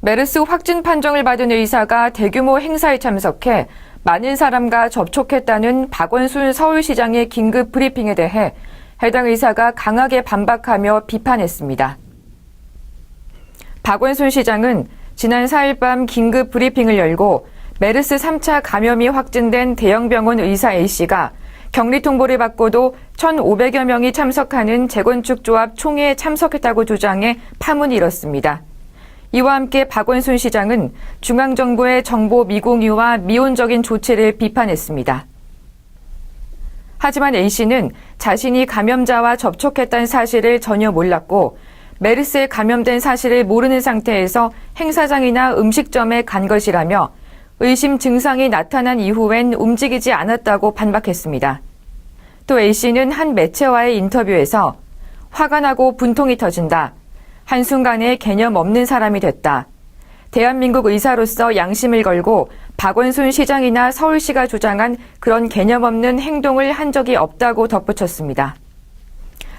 메르스 확진 판정을 받은 의사가 대규모 행사에 참석해 많은 사람과 접촉했다는 박원순 서울시장의 긴급 브리핑에 대해 해당 의사가 강하게 반박하며 비판했습니다. 박원순 시장은 지난 4일 밤 긴급 브리핑을 열고 메르스 3차 감염이 확진된 대형병원 의사 A씨가 격리 통보를 받고도 1,500여 명이 참석하는 재건축 조합 총회에 참석했다고 주장해 파문이 일었습니다. 이와 함께 박원순 시장은 중앙정부의 정보 미공유와 미온적인 조치를 비판했습니다. 하지만 A씨는 자신이 감염자와 접촉했다는 사실을 전혀 몰랐고 메르스에 감염된 사실을 모르는 상태에서 행사장이나 음식점에 간 것이라며 의심 증상이 나타난 이후엔 움직이지 않았다고 반박했습니다. 또 A씨는 한 매체와의 인터뷰에서 화가 나고 분통이 터진다. 한순간에 개념 없는 사람이 됐다. 대한민국 의사로서 양심을 걸고 박원순 시장이나 서울시가 주장한 그런 개념 없는 행동을 한 적이 없다고 덧붙였습니다.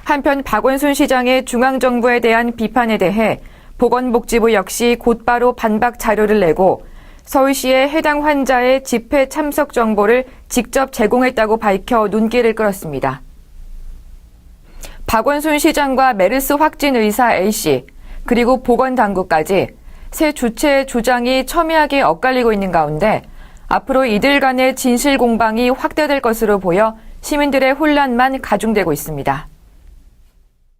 한편 박원순 시장의 중앙정부에 대한 비판에 대해 보건복지부 역시 곧바로 반박 자료를 내고 서울시에 해당 환자의 집회 참석 정보를 직접 제공했다고 밝혀 눈길을 끌었습니다. 박원순 시장과 메르스 확진 의사 A씨, 그리고 보건당국까지 새 주체의 주장이 첨예하게 엇갈리고 있는 가운데 앞으로 이들 간의 진실 공방이 확대될 것으로 보여 시민들의 혼란만 가중되고 있습니다.